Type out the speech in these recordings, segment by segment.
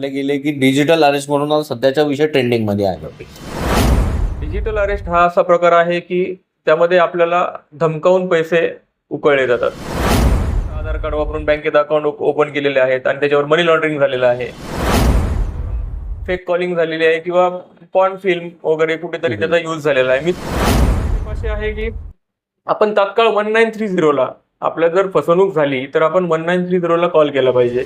म्हटले गेले की डिजिटल अरेस्ट म्हणून सध्याच्या सध्याचा विषय ट्रेंडिंगमध्ये आहे. डिजिटल अरेस्ट हा असा प्रकार आहे की त्यामध्ये आपल्याला धमकावून पैसे उकळले जातात. आधार कार्ड वापरून बँकेत अकाउंट ओपन केलेले आहेत आणि त्याच्यावर मनी लॉन्ड्रिंग झालेलं आहे. फेक कॉलिंग झालेली आहे किंवा पॉन फिल्म वगैरे कुठेतरी त्याचा यूज झालेला आहे. मी असे आहे की आपण तात्काळ वन नाईन थ्री झिरोला आपल्या जर फसवणूक झाली तर आपण वन नाईन थ्री झिरोला कॉल केला पाहिजे.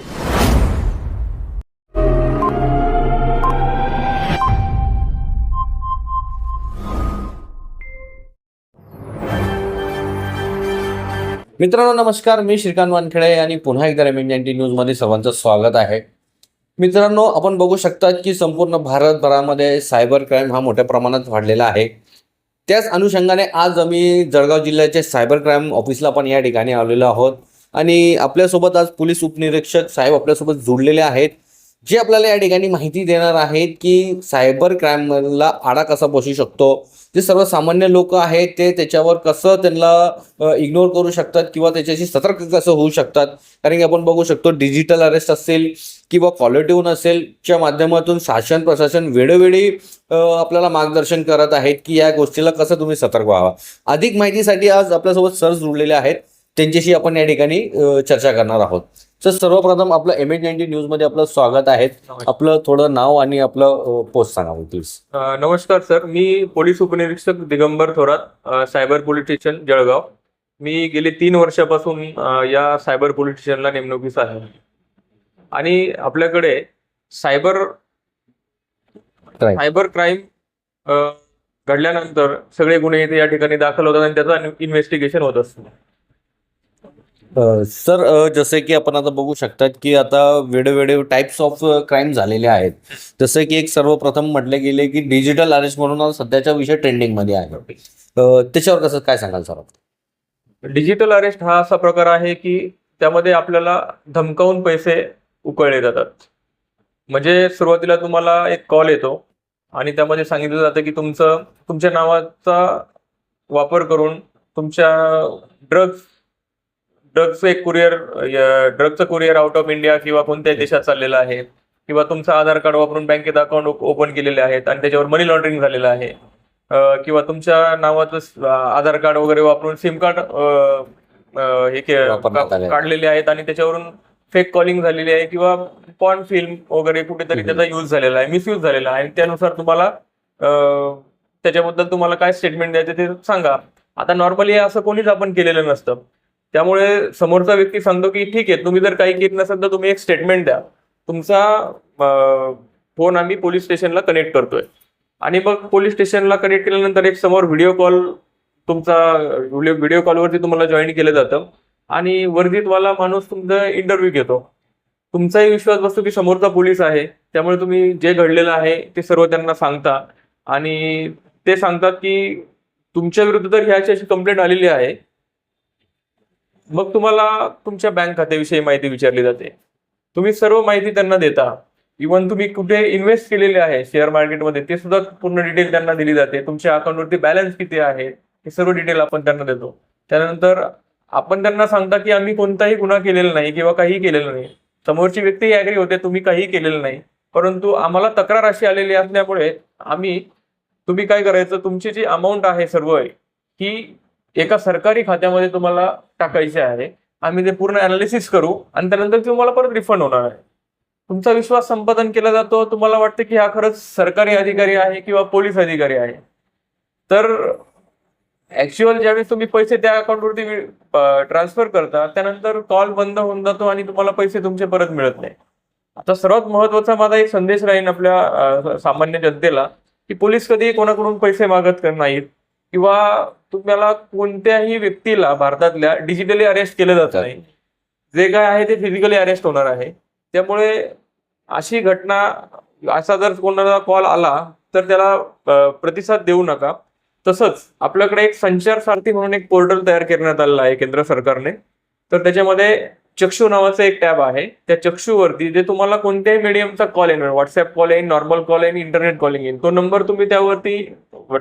मित्रांनो नमस्कार. मी श्रीकांत वानखेडे आणि पुन्हा एकदा एम नाईन्टी न्यूजमध्ये सर्वांचं स्वागत आहे. मित्रांनो आपण बघू शकता की संपूर्ण भारतभरामध्ये सायबर क्राईम हा मोठ्या प्रमाणात वाढलेला आहे. त्याच अनुषंगाने आज आम्ही जळगाव जिल्ह्याचे सायबर क्राईम ऑफिसला पण या ठिकाणी आलेलो आहोत. आणि आपल्यासोबत आज पोलीस उपनिरीक्षक साहेब आपल्यासोबत जोडलेले आहेत. जे आपल्याला या ठिकाणी माहिती देणार आहेत की सायबर क्राईमला आडा कसा बसू शकतो जे सर्वसामान्य लोक आहेत ते त्याच्यावर कसं त्यांना इग्नोर करू शकतात किंवा त्याच्याशी सतर्क कसं होऊ शकतात. कारण की आपण बघू शकतो डिजिटल अरेस्ट असेल किंवा कॉलर असेल च्या माध्यमातून शासन प्रशासन वेळोवेळी आपल्याला मार्गदर्शन करत आहेत की या गोष्टीला कसं तुम्ही सतर्क व्हावा. अधिक माहितीसाठी आज आपल्यासोबत सर जुळलेले आहेत. त्यांच्याशी आपण या ठिकाणी चर्चा करणार आहोत. सर सर्वप्रथम आपलं एम एच नाईन्टी न्यूजमध्ये आपलं स्वागत आहे. आपलं थोडं नाव आणि आपलं पोस्ट सांगा प्लीज नमस्कार सर. मी पोलीस उपनिरीक्षक Digambar Thorat cyber police station Jalgaon. मी गेले तीन वर्षापासून या सायबर पोलीस स्टेशनला नेमणुकीस आहे. आणि आपल्याकडे सायबर. सायबर क्राईम घडल्यानंतर सगळे गुन्हे इथे या ठिकाणी दाखल होतात आणि त्याचं इन्व्हेस्टिगेशन होत असतं. सर जसे की आपण आता बघू शकतात की आता वेळोवेळी टाइप्स ऑफ क्राईम झालेले आहेत. जसे की एक सर्वप्रथम म्हटले गेले की डिजिटल अरेस्ट म्हणून सध्याच्या सध्याचा विषय ट्रेंडिंगमध्ये आहे. त्याच्यावर कसं काय सांगाल सर डिजिटल अरेस्ट हा असा प्रकार आहे की त्यामध्ये आपल्याला धमकावून पैसे उकळले जातात. म्हणजे सुरुवातीला तुम्हाला एक कॉल येतो आणि त्यामध्ये सांगितलं जातं की तुमचं तुमच्या नावाचा वापर करून तुमच्या ड्रग्स ड्रग्जचं एक कुरिअर ड्रग्जचं कुरिअर आउट ऑफ इंडिया किंवा कोणत्याही देशात चाललेलं आहे किंवा तुमचं आधार कार्ड वापरून बँकेत अकाउंट ओपन केलेले आहेत आणि त्याच्यावर मनी लॉन्ड्रिंग झालेलं आहे किंवा तुमच्या नावाचं आधार कार्ड वगैरे वापरून सिम कार्ड हे. काढलेले आहेत आणि त्याच्यावरून फेक कॉलिंग झालेली आहे किंवा पॉन फिल्म वगैरे कुठेतरी. त्याचा यूज झालेला आहे मिसयूज झालेला आहे आणि त्यानुसार तुम्हाला त्याच्याबद्दल तुम्हाला काय स्टेटमेंट द्यायचं ते सांगा आता नॉर्मली असं कोणीच आपण केलेलं नसतं त्यामुळे समोरचा व्यक्ती सांगतो की ठीक आहे तुम्ही जर काही केलं नसेल तर तुम्ही एक स्टेटमेंट द्या. तुमचा फोन आम्ही पोलीस स्टेशनला कनेक्ट करतोय. आणि मग पोलीस स्टेशनला कनेक्ट केल्यानंतर एक समोर व्हिडिओ कॉल तुमचा व्हिडिओ व्हिडिओ कॉलवरती तुम्हाला जॉईन केलं जातं. आणि वर्दीतवाला माणूस तुमचा इंटरव्ह्यू घेतो. तुमचाही विश्वास बसतो की समोरचा पोलीस आहे. त्यामुळे तुम्ही जे घडलेलं आहे ते सर्व त्यांना सांगता. आणि ते सांगतात की तुमच्या विरुद्ध तर ह्याची अशी कंप्लेंट आलेली आहे. मग तुम्हाला तुमच्या बँक खात्याविषयी माहिती विचारली जाते. तुम्ही सर्व माहिती त्यांना देता. इव्हन तुम्ही कुठे इन्व्हेस्ट केलेले आहे शेअर मार्केटमध्ये ते सुद्धा पूर्ण डिटेल त्यांना दिली जाते. तुमच्या अकाउंटवरती बॅलन्स किती आहे हे सर्व डिटेल आपण त्यांना देतो. त्यानंतर आपण त्यांना सांगता की आम्ही कोणताही गुन्हा केलेला नाही किंवा काही केलेलं नाही. समोरची व्यक्ती ॲग्री होते तुम्ही काही केलेलं नाही. परंतु आम्हाला तक्रार अशी आलेली असल्यामुळे आम्ही तुम्ही काय करायचं तुमची जी अमाऊंट आहे सर्व ही एका सरकारी खात्यामध्ये तुम्हाला टाकायचे आहे. आम्ही ते पूर्ण अनालिसिस करू आणि त्यानंतर तुम्हाला परत रिफंड होणार आहे. तुमचा विश्वास संपादन केला जातो. तुम्हाला वाटतं की हा खरंच सरकारी अधिकारी आहे किंवा पोलीस अधिकारी आहे. तर ऍक्च्युअल ज्यावेळेस तुम्ही पैसे त्या अकाउंटवरती ट्रान्सफर करता त्यानंतर कॉल बंद होऊन जातो आणि तुम्हाला पैसे तुमचे परत मिळत नाही. आता सर्वात महत्त्वाचा माझा एक संदेश राहील आपल्या सामान्य जनतेला की पोलीस कधी कोणाकडून पैसे मागत नाहीत किंवा तुम्हाला कोणत्याही व्यक्तीला भारतातल्या डिजिटली अरेस्ट केलं जात नाही. जे काय आहे ते फिजिकली अरेस्ट होणार आहे. त्यामुळे अशी घटना असा जर कोणाला कॉल आला तर त्याला प्रतिसाद देऊ नका. तसंच आपल्याकडे एक संचार सारथी म्हणून एक पोर्टल तयार करण्यात आलेलं आहे केंद्र सरकारने. तर त्याच्यामध्ये चक्षु नावाचं एक टॅब आहे. त्या चक्षुवरती जे तुम्हाला कोणत्याही मीडियमचा कॉल येणार व्हॉट्सअप कॉल येईन नॉर्मल कॉल येईन इंटरनेट कॉलिंग येईन तो नंबर तुम्ही त्यावरती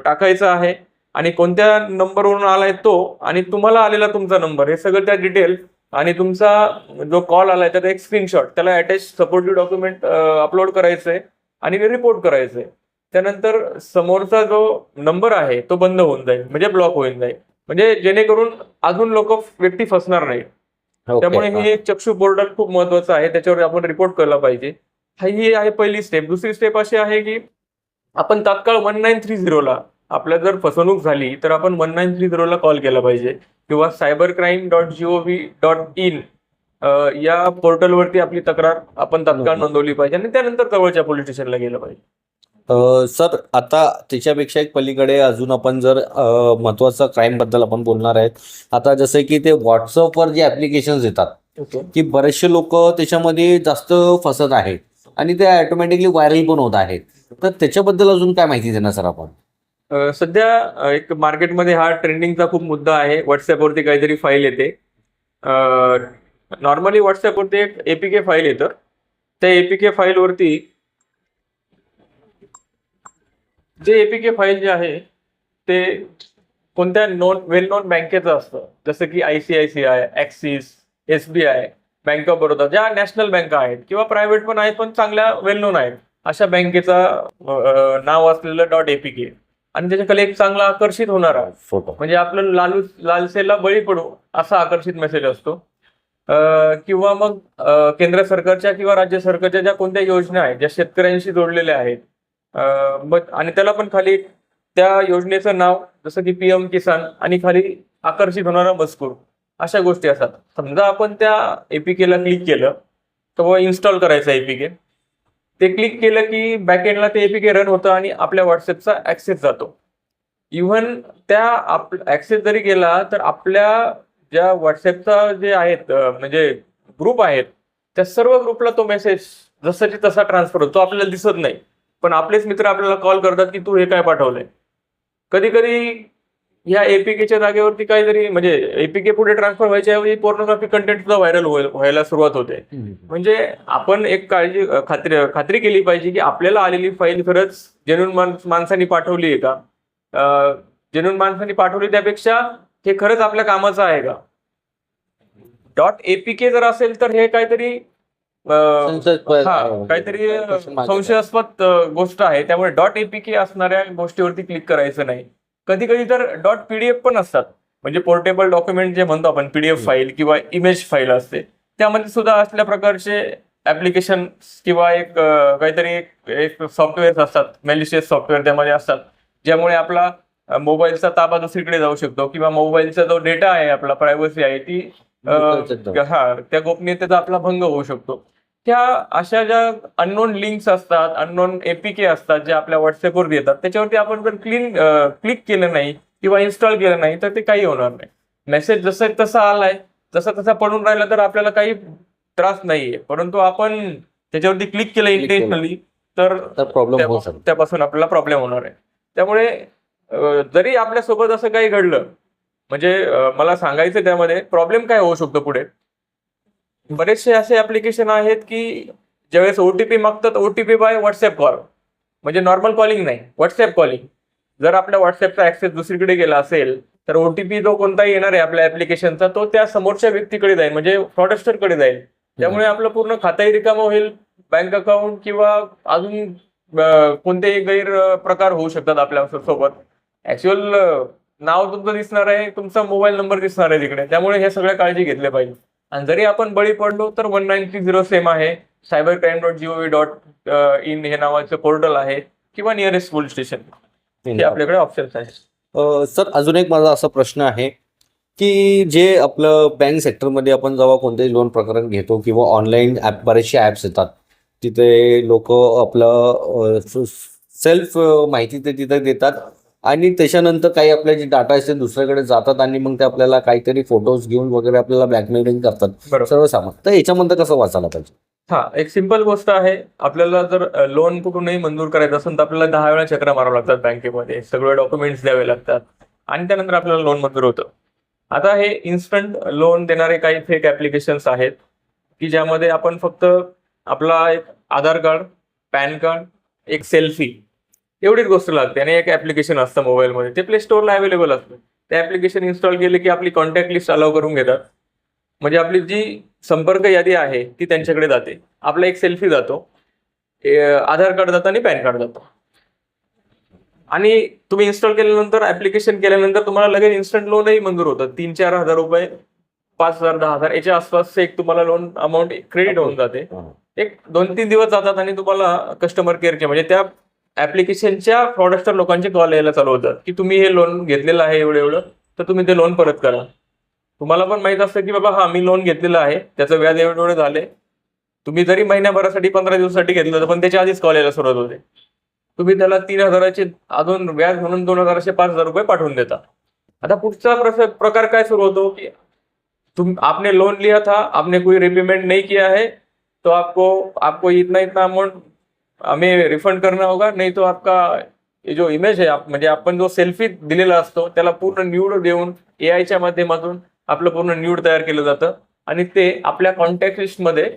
टाकायचा आहे. आणि कोणत्या नंबरवरून आलाय तो आणि तुम्हाला आलेला तुमचा नंबर हे सगळं त्या डिटेल आणि तुमचा जो कॉल आलाय त्याचा एक स्क्रीनशॉट त्याला अटॅच सपोर्टिव्ह डॉक्युमेंट अपलोड करायचं आहे आणि रिपोर्ट करायचं आहे त्यानंतर समोरचा जो नंबर आहे तो बंद होऊन जाईल म्हणजे ब्लॉक होऊन जाईल. म्हणजे जेणेकरून अजून लोक व्यक्ती फसणार नाही. त्यामुळे हे. एक चक्षु पोर्टल खूप महत्वाचं आहे त्याच्यावर आपण रिपोर्ट केला पाहिजे. हा ही आहे पहिली स्टेप दुसरी स्टेप अशी आहे की आपण तात्काळ वन नाईन थ्री झिरोला आपल्या जर फसवणूक झाली तर आपण वन नाईन थ्री झिरोला कॉल केला पाहिजे. किंवा cyber crime dot G O V dot in या पोर्टलवरती आपली तक्रार आपण तात्काळ. नोंदवली पाहिजे आणि त्यानंतर जवळच्या पोलीस स्टेशनला गेलं पाहिजे. सर आता त्याच्यापेक्षा एक पलीकडे अजून आपण जर महत्वाचं क्राईमबद्दल आपण बोलणार आहेत. आता जसं की ते व्हॉट्सअपवर जे ऍप्लिकेशन्स येतात की बरेचसे लोक त्याच्यामध्ये जास्त फसत आहेत आणि ते ऑटोमॅटिकली व्हायरल पण होत आहेत. तर त्याच्याबद्दल अजून काय माहिती देणार सर आपण? सध्या एक मार्केटमध्ये हा ट्रेंडिंगचा खूप मुद्दा आहे. व्हॉट्सअपवरती काहीतरी फाईल येते. नॉर्मली व्हॉट्सअपवरती एक एपीके फाईल येतं. त्या एपीके फाईलवरती जे एपीके फाईल जे आहे ते कोणत्या नोन वेल नोन बँकेचं असतं. जसं की I C I C I Axis S B I bank of Baroda ज्या नॅशनल बँका आहेत किंवा प्रायव्हेट पण आहेत पण चांगल्या वेल नोन आहेत. अशा बँकेचा नाव असलेलं डॉट एपीके आणि त्याच्याकडे एक चांगला आकर्षित होणारा. फोटो. म्हणजे आपलं लालू लालसेला बळी पडू असा आकर्षित मेसेज असतो. किंवा मग केंद्र सरकारच्या किंवा राज्य सरकारच्या ज्या कोणत्या योजना आहेत ज्या शेतकऱ्यांशी जोडलेल्या आहेत आणि त्याला पण खाली त्या योजनेचं नाव जसं की पीएम किसान आणि खाली आकर्षित होणारा मजकूर अशा गोष्टी असतात. समजा आपण त्या एपीकेला क्लिक केलं तर इन्स्टॉल करायचं एपीके ते क्लिक केलं की बॅकएंडला ते एपीके रन होतं आणि आपल्या व्हॉट्सअपचा ऍक्सेस जातो. इव्हन त्या आप ऍक्सेस जरी गेला तर आपल्या ज्या व्हॉट्सअपचा जे आहेत म्हणजे ग्रुप आहेत त्या सर्व ग्रुपला तो मेसेज जसाची तसा ट्रान्सफर होतो. तो आपल्याला दिसत नाही. पण आपलेच मित्र आपल्याला कॉल करतात की तू हे काय पाठवलंय? कधी कधी ह्या एपीकेच्या जागेवरती काहीतरी म्हणजे एपीके पुढे ट्रान्सफर व्हायच्या ऐवजी पोर्नोग्राफी कंटेंट सुद्धा व्हायरल व्हायला सुरुवात होते. म्हणजे आपण एक काळजी खात्री खात्री केली पाहिजे की आपल्याला आलेली फाईल खरंच जेन्युन माणसांनी पाठवली आहे का? जेन्युन माणसांनी पाठवली त्यापेक्षा हे खरंच आपल्या कामाचं आहे का? डॉट एपीके जर असेल तर हे काहीतरी हा काहीतरी संशयास्पद गोष्ट आहे. त्यामुळे डॉट एपीके असणाऱ्या गोष्टीवरती क्लिक करायचं नाही. कधी कधी तर डॉट पीडीएफ पण असतात. म्हणजे पोर्टेबल डॉक्युमेंट जे म्हणतो आपण पीडीएफ. फाईल किंवा इमेज फाईल असते त्यामध्ये सुद्धा असल्या प्रकारचे ऍप्लिकेशन किंवा एक काहीतरी एक- सॉफ्टवेअर असतात मेलिशियस सॉफ्टवेअर त्यामध्ये असतात ज्यामुळे आपला मोबाईलचा ताबा दुसरीकडे जाऊ शकतो किंवा मोबाईलचा जो डेटा आहे आपला प्रायव्हसी आहे ती हा त्या गोपनीयतेचा आपला भंग होऊ शकतो. त्या अशा ज्या अननोन लिंक्स असतात अननोन एपीके असतात जे आपल्या व्हॉट्सअपवर येतात त्याच्यावरती आपण जर क्लीन क्लिक केलं नाही किंवा इन्स्टॉल केलं नाही तर ते काही होणार नाही. मेसेज जसं तसा आलाय तसा तसा पडून राहिला तर आपल्याला काही त्रास नाहीये. परंतु आपण त्याच्यावरती क्लिक केलं. इंटेन्शनली तर प्रॉब्लेम होऊ त्या- शकतो. त्यापासून आपल्याला प्रॉब्लेम होणार आहे. त्यामुळे जरी आपल्यासोबत असं काही घडलं म्हणजे मला सांगायचं त्यामध्ये प्रॉब्लेम काय होऊ शकतो पुढे? बरेचसे असे ऍप्लिकेशन आहेत की ज्यावेळेस ओटीपी मागतात ओटीपी बाय व्हॉट्सअप कॉल म्हणजे नॉर्मल कॉलिंग नाही व्हॉट्सअप कॉलिंग जर आपल्या व्हॉट्सअपचा ऍक्सेस दुसरीकडे गेला असेल तर ओटीपी जो कोणताही येणार आहे आपल्या ऍप्लिकेशनचा तो त्या समोरच्या व्यक्तीकडे जाईल म्हणजे फ्रॉडस्टरकडे जाईल. त्यामुळे आपलं पूर्ण खाताही रिकामं होईल बँक अकाउंट किंवा अजून कोणतेही गैर प्रकार होऊ शकतात आपल्यासोबत. ऍक्च्युअल नाव तुमचं दिसणार आहे तुमचा मोबाईल नंबर दिसणार आहे तिकडे. त्यामुळे हे सगळ्या काळजी घेतल्या पाहिजे. आणि जरी आपण बळी पडलो तर one nine three zero same आहे. Cyber crime dot G O V dot in हे नावाचं पोर्टल आहे किंवा नियरेस्ट पोलीस स्टेशन हे आपल्याकडे ऑप्शन्स आहेत. सर अजून एक माझा असा प्रश्न आहे की जे आपलं बँक सेक्टरमध्ये आपण जेव्हा कोणतेही लोन प्रकरण घेतो किंवा ऑनलाईन ॲप बरेचसे ॲप्स येतात तिथे लोक आपलं सेल्फ माहिती ते तिथे देतात. आणि त्याच्यानंतर काही आपले जे डाटा असते दुसऱ्याकडे जातात आणि मग ते आपल्याला काहीतरी फोटोज घेऊन वगैरे आपल्याला ब्लॅकमेलिंग करतात. बरोबर. सर्वसामान तर याच्यामध्ये कसं वाचायला पाहिजे? हा एक सिंपल गोष्ट आहे आपल्याला जर लोन कुठूनही मंजूर करायचं असेल तर आपल्याला दहा वेळा चक्र मारावं लागतात बँकेमध्ये. सगळे डॉक्युमेंट्स द्यावे लागतात. आणि त्यानंतर आपल्याला लोन मंजूर होतं. आता हे इन्स्टंट लोन देणारे काही फेक ऍप्लिकेशन्स आहेत की ज्यामध्ये आपण फक्त आपला एक आधार कार्ड पॅन कार्ड एक सेल्फी एवढीच गोष्ट लागते. आणि एक ऍप्लिकेशन असतं मोबाईलमध्ये ते प्ले स्टोअरला अवेलेबल असतं. ते ऍप्लिकेशन इन्स्टॉल केले की आपली कॉन्टॅक्ट लिस्ट अलाव करून घेतात. म्हणजे आपली जी संपर्क यादी आहे ती त्यांच्याकडे जाते. आपला एक सेल्फी जातो. आधार कार्ड जातं आणि पॅन कार्ड जातं. आणि तुम्ही इन्स्टॉल केल्यानंतर ऍप्लिकेशन केल्यानंतर तुम्हाला लगेच इन्स्टंट लोनही मंजूर होतं तीन चार हजार रुपये पाच हजार दहा हजार याच्या आसपास एक तुम्हाला लोन अमाऊंट क्रेडिट होऊन जाते. एक दोन तीन दिवस जातात आणि तुम्हाला कस्टमर केअरचे म्हणजे त्या ऍप्लिकेशनच्या फ्रॉडस्टर लोकांचे कॉल यायला चालू होतात की तुम्ही हे लोन घेतलेलं आहे एवढं एवढं तर तुम्ही ते लोन परत करा. तुम्हाला पण माहीत असतं की बाबा हा मी लोन घेतलेलं आहे त्याचं व्याज एवढं एवढं झाले. तुम्ही जरी महिन्याभरासाठी पंधरा दिवसासाठी घेतलं होतं पण त्याच्या आधीच कॉल यायला सुरुवात होते. तुम्ही त्याला तीन हजाराचे अजून व्याज म्हणून दोन हजाराचे पाच हजार रुपये पाठवून देता. आता पुढचा प्रस- प्रकार काय सुरू होतो? की तुम आपने लोन लिया था आपने कोई रिपेमेंट नहीं किया है तो आपको आपको इतना इतना अमाउंट हमें रिफंड करना होगा नहीं तो आपका ये जो इमेज आहे आप- म्हणजे आपण जो सेल्फी दिलेला असतो त्याला पूर्ण न्यूड देऊन ए आयच्या माध्यमातून आपलं पूर्ण न्यूड तयार केलं जातं आणि ते आपल्या कॉन्टॅक्ट लिस्टमध्ये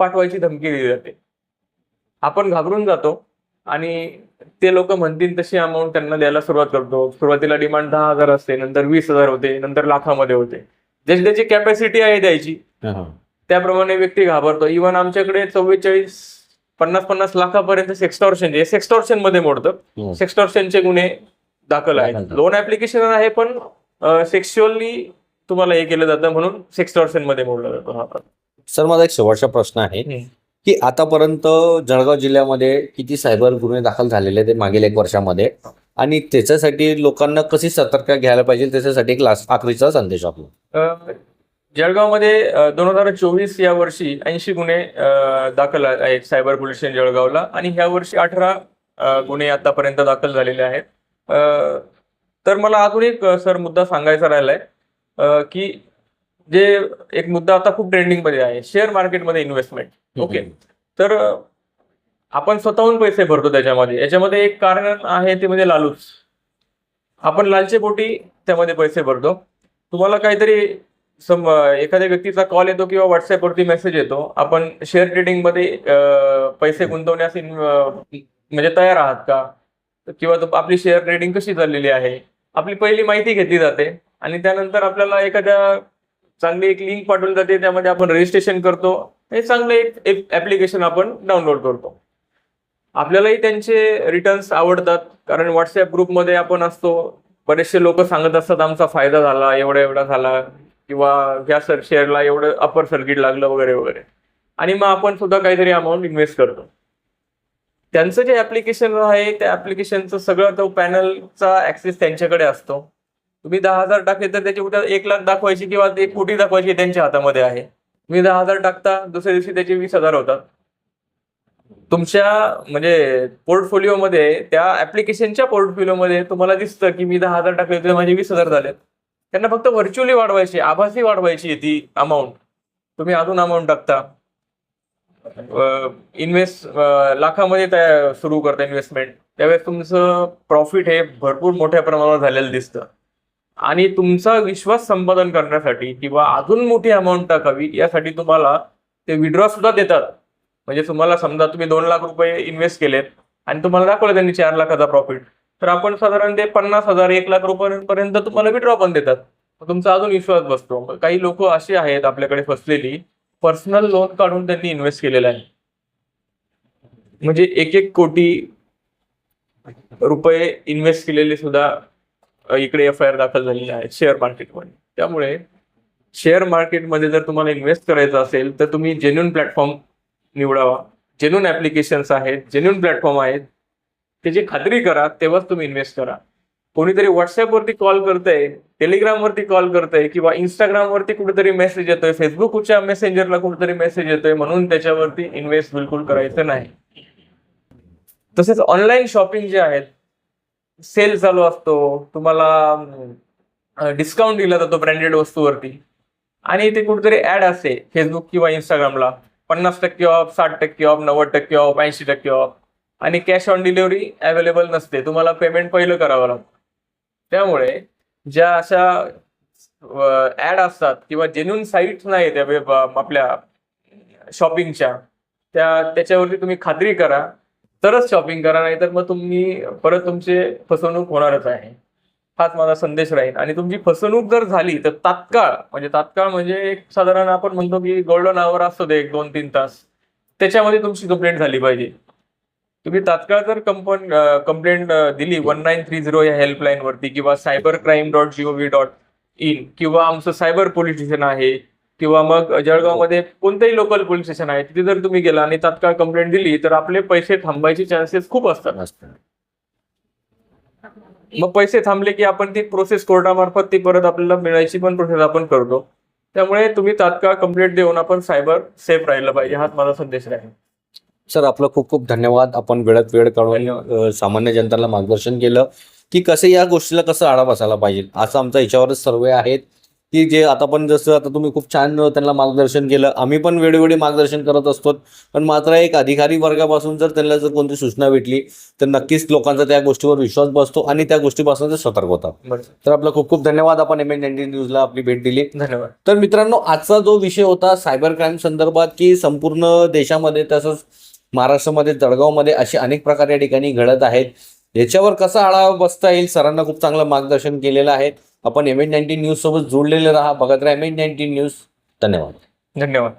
पाठवायची धमकी दिली जाते. आपण घाबरून जातो आणि ते लोक म्हणतील तशी अमाऊंट त्यांना द्यायला सुरुवात करतो. सुरुवातीला डिमांड दहा हजार असते नंतर वीस हजार होते नंतर लाखामध्ये होते. जशी त्याची कॅपॅसिटी आहे द्यायची त्याप्रमाणे व्यक्ती घाबरतो. इव्हन आमच्याकडे चव्वेचाळीस पन्नास पन्नास लाखापर्यंत सेक्स्टॉर्शन जे सेक्स्टॉर्शनमध्ये मोडतं. सेक्स्टॉर्शनचे गुन्हे दाखल आहेत. लोन ऍप्लिकेशन आहे पण सेक्शुअली तुम्हाला हे केलं जातं म्हणून सेक्स्टॉर्शनमध्ये मोडला जातो हा सर माझा एक शेवटचा प्रश्न आहे. की आतापर्यंत जळगाव जिल्ह्यामध्ये किती सायबर गुन्हे दाखल झालेले ते मागील एक वर्षामध्ये? आणि त्याच्यासाठी लोकांना कशी सतर्क घ्यायला पाहिजे? त्याच्यासाठी एक लास्ट आखरीचा संदेश आपला. जळगावमध्ये दोन हजार चोवीस या वर्षी ऐंशी गुन्हे दाखल आहेत सायबर पोलीस स्टेशन जळगावला आणि ह्या वर्षी अठरा गुन्हे आतापर्यंत दाखल झालेले आहेत. तर मला अजून एक सर मुद्दा सांगायचा राहिलाय अ, की जे एक मुद्दा आता खूप ट्रेंडिंगमध्ये आहे शेअर मार्केटमध्ये इन्व्हेस्टमेंट. ओके. तर आपण स्वतःहून पैसे भरतो त्याच्यामध्ये. याच्यामध्ये एक कारण आहे ते म्हणजे लालूच. आपण लालचेपोटी त्यामध्ये पैसे भरतो. तुम्हाला काहीतरी सम एखाद्या व्यक्तीचा कॉल येतो किंवा व्हॉट्सअपवरती मेसेज येतो आपण शेअर ट्रेडिंगमध्ये पैसे गुंतवण्यास म्हणजे तयार आहात का? किंवा आपली शेअर ट्रेडिंग कशी चाललेली आहे? आपली पहिली माहिती घेतली जाते आणि त्यानंतर आपल्याला एखाद्या चांगली एक लिंक पाठवली जाते त्यामध्ये आपण रजिस्ट्रेशन करतो. हे चांगलं एक एक ऍप्लिकेशन आपण डाउनलोड करतो. आपल्यालाही त्यांचे रिटर्न्स आवडतात कारण व्हॉट्सअप ग्रुपमध्ये आपण असतो. बरेचसे लोक सांगत असतात आमचा फायदा झाला एवढा एवढा झाला. किंवा ह्या सर शेअरला एवढं अपर सर्किट लागलं वगैरे वगैरे. आणि मग आपण सुद्धा काहीतरी अमाऊंट इन्व्हेस्ट करतो. त्यांचं जे ऍप्लिकेशन आहे त्या ऍप्लिकेशनचं सगळं तो पॅनलचा ऍक्सेस त्यांच्याकडे असतो. तुम्ही दहा हजार टाकले तर त्याची उद्या एक लाख दाखवायची किंवा एक कोटी दाखवायची त्यांच्या हातामध्ये आहे. तुम्ही दहा हजार टाकता दुसऱ्या दिवशी त्याचे वीस हजार होतात. तुमच्या म्हणजे पोर्टफोलिओमध्ये त्या ऍप्लिकेशनच्या पोर्टफोलिओमध्ये तुम्हाला दिसतं की मी दहा हजार टाकले होते माझे वीस हजार झालेत. त्यांना फक्त व्हर्च्युअली वाढवायची आभासी वाढवायची ती अमाऊंट तुम्ही अजून अमाऊंट टाकता. इन्व्हेस्ट लाखामध्ये त्या सुरू करता इन्व्हेस्टमेंट त्यावेळेस तुमचं प्रॉफिट हे भरपूर मोठ्या प्रमाणावर झालेलं दिसतं. आणि तुमचा विश्वास संपादन करण्यासाठी किंवा अजून मोठी अमाऊंट टाकावी यासाठी तुम्हाला ते विड्रॉ सुद्धा देतात. म्हणजे तुम्हाला समजा तुम्ही दोन लाख रुपये इन्व्हेस्ट केलेत आणि तुम्हाला दाखवलं त्यांनी चार लाखाचा प्रॉफिट तर आपण साधारण ते पन्नास हजार एक लाख रुपयांपर्यंत तुम्हाला विड्रॉ पण देतात. तुमचा अजून विश्वास बसतो. काही लोक असे आहेत आपल्याकडे फसलेली पर्सनल लोन काढून त्यांनी इन्व्हेस्ट केलेलं आहे. म्हणजे एक एक कोटी रुपये इन्व्हेस्ट केलेले सुद्धा इकडे एफ आय आर दाखल झालेले आहेत शेअर मार्केटमध्ये त्यामुळे शेअर मार्केटमध्ये जर तुम्हाला इन्व्हेस्ट करायचं असेल तर तुम्ही जेन्युन प्लॅटफॉर्म निवडावा. जेन्युन ऍप्लिकेशन्स आहेत जेन्युन प्लॅटफॉर्म आहेत. त्याची खात्री करा तेव्हाच तुम्ही इन्व्हेस्ट करा. कोणीतरी व्हॉट्सअपवरती कॉल करतंय टेलिग्रामवरती कॉल करतंय किंवा इंस्टाग्रामवरती कुठेतरी मेसेज येतोय फेसबुकच्या मेसेंजरला कुठेतरी मेसेज येतोय म्हणून त्याच्यावरती इन्व्हेस्ट बिलकुल करायचं नाही. तसेच ऑनलाईन शॉपिंग जे आहेत सेल चालू असतो तुम्हाला डिस्काउंट दिला जातो ब्रँडेड वस्तूवरती. आणि ते कुठेतरी ऍड असते फेसबुक किंवा इंस्टाग्रामला पन्नास टक्के ऑफ साठ टक्के ऑफ नव्वद टक्के ऑफ ऐंशी टक्के ऑफ आणि कॅश ऑन डिलिव्हरी अवेलेबल नसते. तुम्हाला पेमेंट पहिलं करावं लागतं. त्यामुळे ज्या अशा ऍड असतात किंवा जेन्युन साईट्स नाही त्या आपल्या शॉपिंगच्या त्या त्याच्यावरती तुम्ही खात्री करा. तरच शॉपिंग करा नाहीतर मग तुम्ही परत तुमचे फसवणूक होणारच आहे. हाच माझा संदेश राहील. आणि तुमची फसवणूक जर झाली तर तात्काळ म्हणजे तात्काळ म्हणजे एक साधारण आपण म्हणतो की गोल्डन आवर असतो ते एक दोन तीन तास. त्याच्यामध्ये तुमची कंप्लेंट झाली पाहिजे. तुम्ही तात्काळ जर कंपन कंप्लेंट दिली वन नाईन थ्री झिरो या हेल्पलाईन वरती किंवा cyber crime dot G O V dot in किंवा आमचं सायबर पोलीस स्टेशन आहे किंवा मग जळगावमध्ये कोणतंही लोकल पोलीस स्टेशन आहे तिथे जर तुम्ही गेला आणि तात्काळ कंप्लेंट दिली तर आपले पैसे थांबायचे चान्सेस खूप असतात. असतं. मग पैसे थांबले की आपण ती प्रोसेस कोर्टामार्फत ती परत आपल्याला मिळायची पण प्रोसेस आपण करतो. त्यामुळे तुम्ही तात्काळ कंप्लेंट देऊन आपण सायबर सेफ राहिलं पाहिजे हाच माझा संदेश राहील सर आपलं खूप खूप धन्यवाद. आपण वेळात वेळ काढून सामान्य जनतेला मार्गदर्शन केलं की कसं या गोष्टीला कसं आळा बसायला पाहिजे. असं आमचा याच्यावरच सर्वे आहेत की जे आता पण जसं आता तुम्ही खूप छान त्यांना मार्गदर्शन केलं. आम्ही पण वेळोवेळी मार्गदर्शन करत असतो. पण मात्र एक अधिकारी वर्गापासून जर त्यांना जर कोणती सूचना भेटली तर नक्कीच लोकांचा त्या गोष्टीवर विश्वास बसतो आणि त्या गोष्टीपासून ते सतर्क होतात. तर आपलं खूप खूप धन्यवाद. आपण एम एन नाईन्टीन न्यूजला आपली भेट दिली. धन्यवाद. तर मित्रांनो आजचा जो विषय होता सायबर क्राईम संदर्भात की संपूर्ण देशामध्ये तसंच महाराष्ट्रामध्ये जळगावमध्ये असे अनेक प्रकार या ठिकाणी घडत आहेत. याच्यावर कसा आळावा बसता येईल? सरांना खूप चांगलं मार्गदर्शन केलेलं आहे. आपण एम एन नाईन्टीन न्यूज सोबत जोडलेले राहा. बघत राहा एम एन नाईन्टीन न्यूज धन्यवाद. धन्यवाद.